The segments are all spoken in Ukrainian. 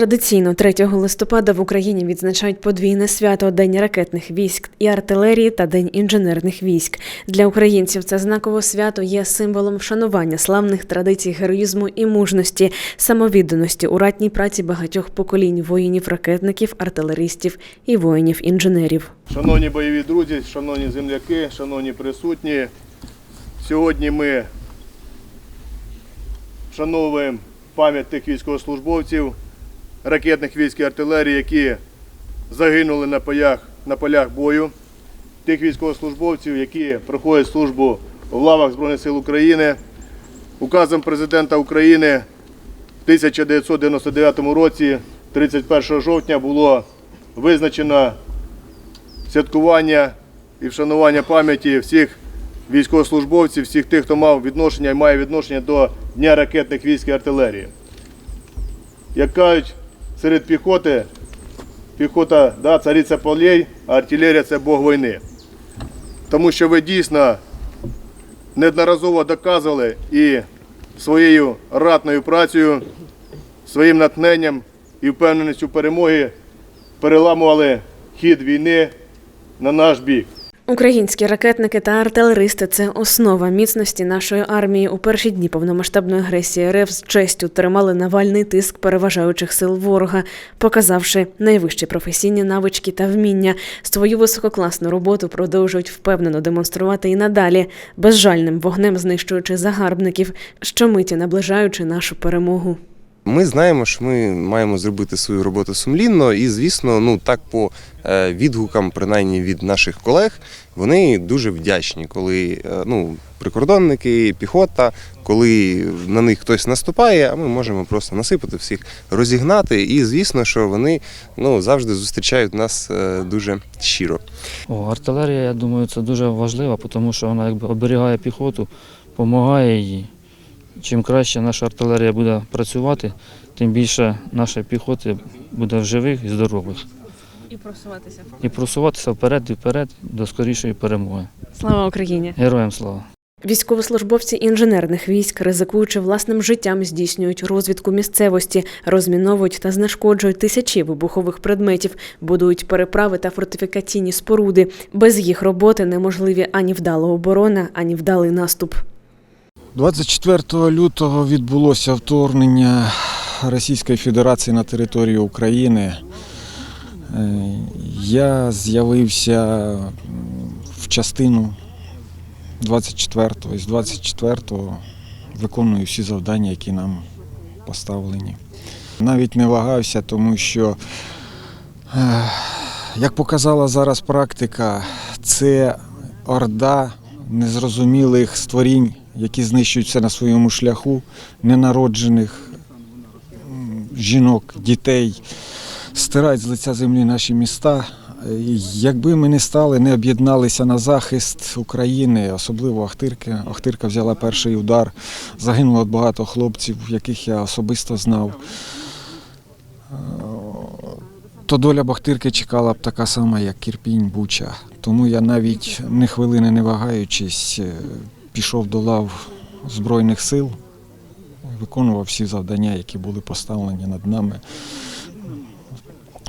Традиційно 3 листопада в Україні відзначають подвійне свято День ракетних військ і артилерії та День інженерних військ. Для українців це знакове свято є символом вшанування славних традицій героїзму і мужності, самовідданості у ратній праці багатьох поколінь воїнів-ракетників, артилеристів і воїнів-інженерів. Шановні бойові друзі, шановні земляки, шановні присутні, сьогодні ми вшановуємо пам'ять тих військовослужбовців ракетних військ і артилерії, які загинули на полях, на полях бою, тих військовослужбовців, які проходять службу в лавах Збройних сил України. Указом президента України в 1999 році, 31 жовтня, було визначено святкування і вшанування пам'яті всіх військовослужбовців, всіх тих, хто мав відношення і має відношення до Дня ракетних військ і артилерії. Як кажуть, серед піхоти, піхота да, цариця полей, а артилерія це Бог війни. Тому що ви дійсно неодноразово доказували і своєю ратною працею, своїм натхненням і впевненістю перемоги переламували хід війни на наш бік. Українські ракетники та артилеристи це основа міцності нашої армії. У перші дні повномасштабної агресії РФ з честю тримали навальний тиск переважаючих сил ворога, показавши найвищі професійні навички та вміння. Свою висококласну роботу продовжують впевнено демонструвати і надалі, безжальним вогнем знищуючи загарбників, щомиті наближаючи нашу перемогу. Ми знаємо, що ми маємо зробити свою роботу сумлінно, і звісно, ну так по е, відгукам, принаймні від наших колег, вони дуже вдячні, коли е, ну, прикордонники, піхота, коли на них хтось наступає, а ми можемо просто насипати всіх, розігнати. І звісно, що вони ну, завжди зустрічають нас е, дуже щиро. О, артилерія, я думаю, це дуже важливо, тому що вона якби оберігає піхоту, допомагає їй. Чим краще наша артилерія буде працювати, тим більше наша піхоти буде в живих і здорових. І просуватися. І просуватися вперед і вперед до скорішої перемоги. Слава Україні! Героям слава! Військовослужбовці інженерних військ, ризикуючи власним життям, здійснюють розвідку місцевості, розміновують та знешкоджують тисячі вибухових предметів, будують переправи та фортифікаційні споруди. Без їх роботи неможливі ані вдала оборона, ані вдалий наступ. 24 лютого відбулося вторгнення Російської Федерації на територію України. Е, Я з'явився в частину 24-го. І з 24-го виконую всі завдання, які нам поставлені. Навіть не вагався, тому що, е, як показала зараз практика, це орда незрозумілих створінь, які знищують все на своєму шляху, ненароджених жінок, дітей, стирають з лиця землі наші міста. Якби ми не стали, не об'єдналися на захист України, особливо Ахтирки. Ахтирка взяла перший удар. Загинуло багато хлопців, яких я особисто знав. То доля Бахтирки чекала б така сама, як Кірпінь, Буча. Тому я навіть ні хвилини не вагаючись, пішов до лав Збройних сил, виконував всі завдання, які були поставлені над нами.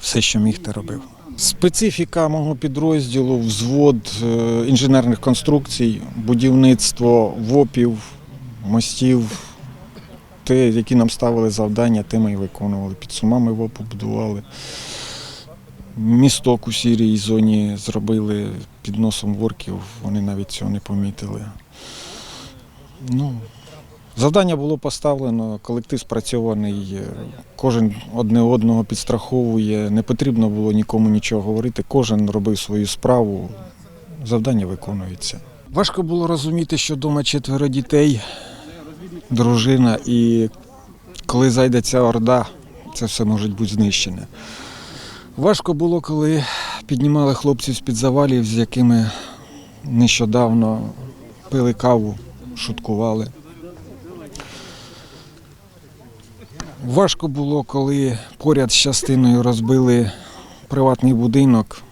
Все, що міг, те робив. Специфіка мого підрозділу взвод е, інженерних конструкцій, будівництво ВОПів, мостів. Те, які нам ставили завдання, те ми і виконували. Під сумами ВОПу будували. Місток у сірій зоні зробили під носом ворків, вони навіть цього не помітили. Ну, завдання було поставлено, колектив спрацьований, е, кожен одне одного підстраховує, не потрібно було нікому нічого говорити, кожен робив свою справу, завдання виконується. Важко було розуміти, що вдома четверо дітей, дружина, і коли зайде ця орда, це все може бути знищене. Важко було, коли піднімали хлопців з-під завалів, з якими нещодавно пили каву, шуткували. Важко було, коли поряд з частиною розбили приватний будинок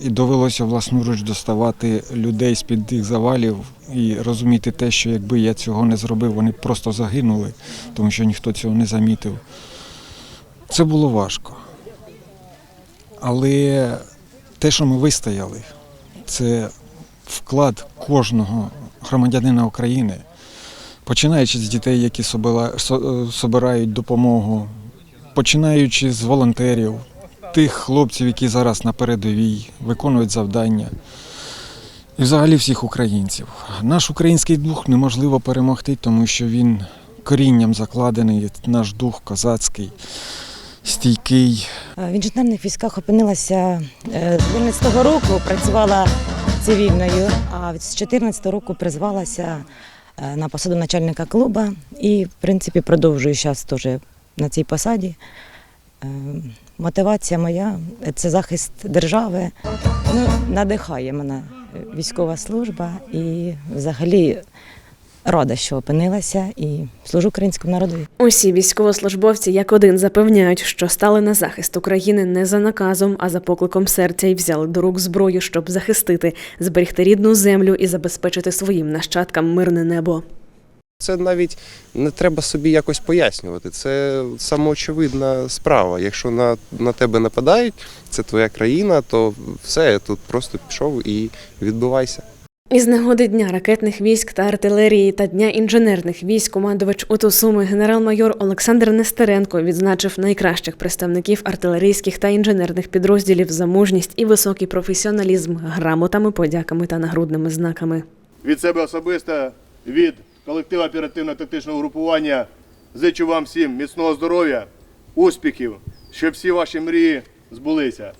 і довелося власноруч доставати людей з-під тих завалів і розуміти те, що якби я цього не зробив, вони просто загинули, тому що ніхто цього не замітив. Це було важко. Але те, що ми вистояли, це вклад кожного громадянина України, починаючи з дітей, які е, собирають допомогу, починаючи з волонтерів, тих хлопців, які зараз на передовій виконують завдання. І взагалі всіх українців. Наш український дух неможливо перемогти, тому що він корінням закладений, наш дух козацький, стійкий, Е, В інженерних військах опинилася е, з 12 року, працювала цивільною, а з 14 року призвалася е, на посаду начальника клубу і, в принципі, продовжую зараз теж на цій посаді. Е, Мотивація моя це захист держави. Ну, надихає мене військова служба і взагалі рада, що опинилася і служу українському народові. Усі військовослужбовці як один запевняють, що стали на захист України не за наказом, а за покликом серця і взяли до рук зброю, щоб захистити, зберегти рідну землю і забезпечити своїм нащадкам мирне небо. Це навіть не треба собі якось пояснювати. Це самоочевидна справа. Якщо на, на тебе нападають, це твоя країна, то все, тут просто пішов і відбивайся. Із нагоди дня ракетних військ та артилерії та дня інженерних військ командувач УТУ Суми генерал-майор Олександр Нестеренко відзначив найкращих представників артилерійських та інженерних підрозділів за мужність і високий професіоналізм грамотами, подяками та нагрудними знаками. Від себе особисто, від колективу оперативно-тактичного групування зичу вам всім міцного здоров'я, успіхів, щоб всі ваші мрії збулися.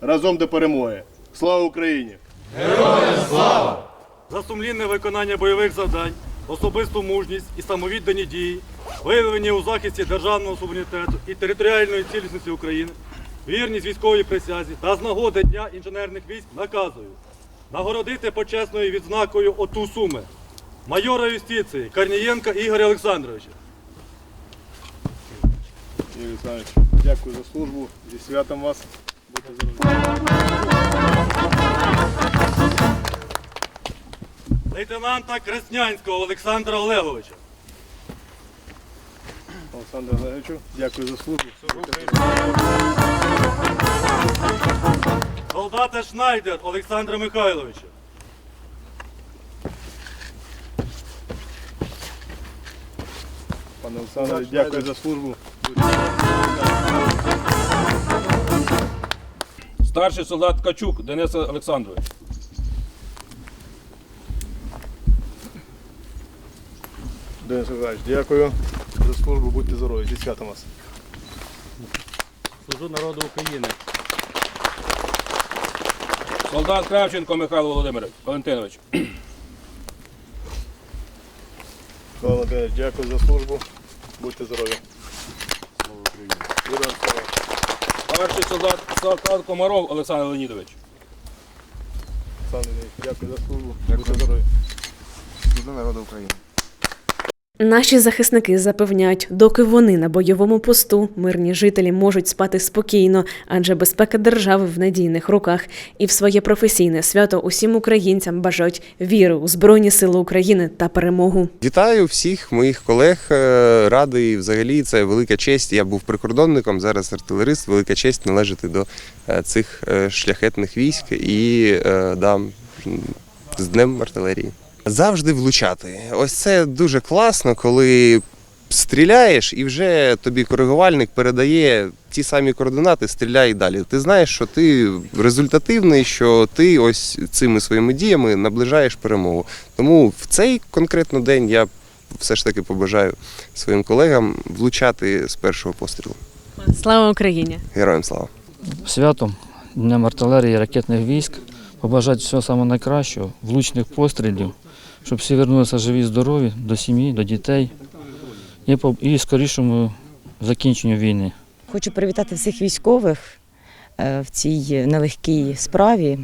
Разом до перемоги. Слава Україні! За сумлінне виконання бойових завдань, особисту мужність і самовіддані дії, виявлені у захисті державного суверенітету і територіальної цілісності України, вірність військовій присязі та з нагоди Дня інженерних військ наказую нагородити почесною відзнакою ОТУ Суми майора юстиції Корнієнка Ігоря Олександровича. Дякую за службу. Зі святом вас. Будьте здорові. Лейтенанта Краснянського Олександра Олеговича. Олександру Олеговичу, дякую за службу. Солдата Шнайдер Олександра Михайловича. Пане Олександре, дякую за службу. Старший солдат Ткачук Денис Олександрович. Денис Олександрович, дякую за службу. Будьте здорові. Зі святом вас. Служу народу України. Солдат Кравченко Михайло Володимирович Валентинович. Слава Володимирович, дякую за службу. Будьте здорові. Слава Україні. Героям слава. Старший солдат Сакал Комаров Олександр Леонідович. Олександр Леонідович, дякую за службу. Будьте здорові. Служу народу України. Наші захисники запевняють, доки вони на бойовому посту, мирні жителі можуть спати спокійно, адже безпека держави в надійних руках. І в своє професійне свято усім українцям бажають віри у Збройні Сили України та перемогу. Вітаю всіх моїх колег. е, Радий взагалі це велика честь. Я був прикордонником, зараз артилерист. Велика честь належати до е, цих е, шляхетних військ і е, да, м, з Днем артилерії. Завжди влучати. Ось це дуже класно, коли стріляєш і вже тобі коригувальник передає ті самі координати, стріляй далі. Ти знаєш, що ти результативний, що ти ось цими своїми діями наближаєш перемогу. Тому в цей конкретно день я все ж таки побажаю своїм колегам влучати з першого пострілу. Слава Україні! Героям слава! святом, Днем артилерії і ракетних військ, побажати всього самого найкращого, влучних пострілів, щоб всі вернулися живі, здорові до сім'ї, до дітей і, по- і скорішому закінченню війни. Хочу привітати всіх військових е, в цій нелегкій справі.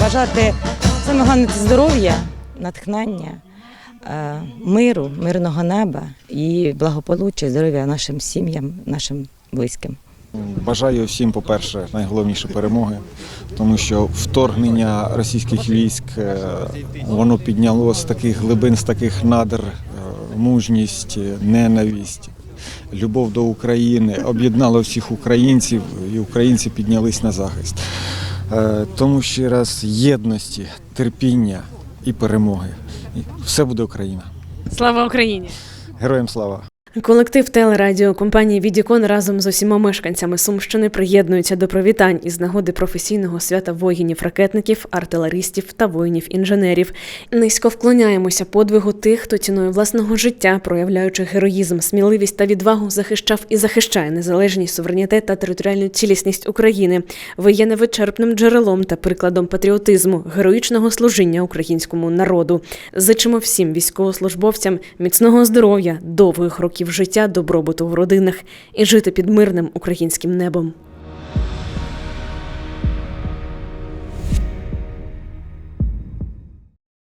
Бажати саме головне здоров'я, натхнення, е, миру, мирного неба і благополуччя, здоров'я нашим сім'ям, нашим близьким. Бажаю всім, по-перше, найголовніше перемоги, тому що вторгнення російських військ е, воно підняло з таких глибин, з таких надр, е, мужність, ненависть. любов до України об'єднала всіх українців, і українці піднялись на захист. Е, Тому ще раз єдності, терпіння і перемоги. Все буде Україна. Слава Україні! Героям слава! Колектив телерадіокомпанії Відікон разом з усіма мешканцями Сумщини приєднується до привітань із нагоди професійного свята воїнів-ракетників, артилеристів та воїнів-інженерів. Низько вклоняємося подвигу тих, хто ціною власного життя, проявляючи героїзм, сміливість та відвагу, захищав і захищає незалежність, суверенітет та територіальну цілісність України. Ви є невичерпним джерелом та прикладом патріотизму, героїчного служіння українському народу. Зичимо всім військовослужбовцям міцного здоров'я, довгих років життя, добробуту в родинах і жити під мирним українським небом.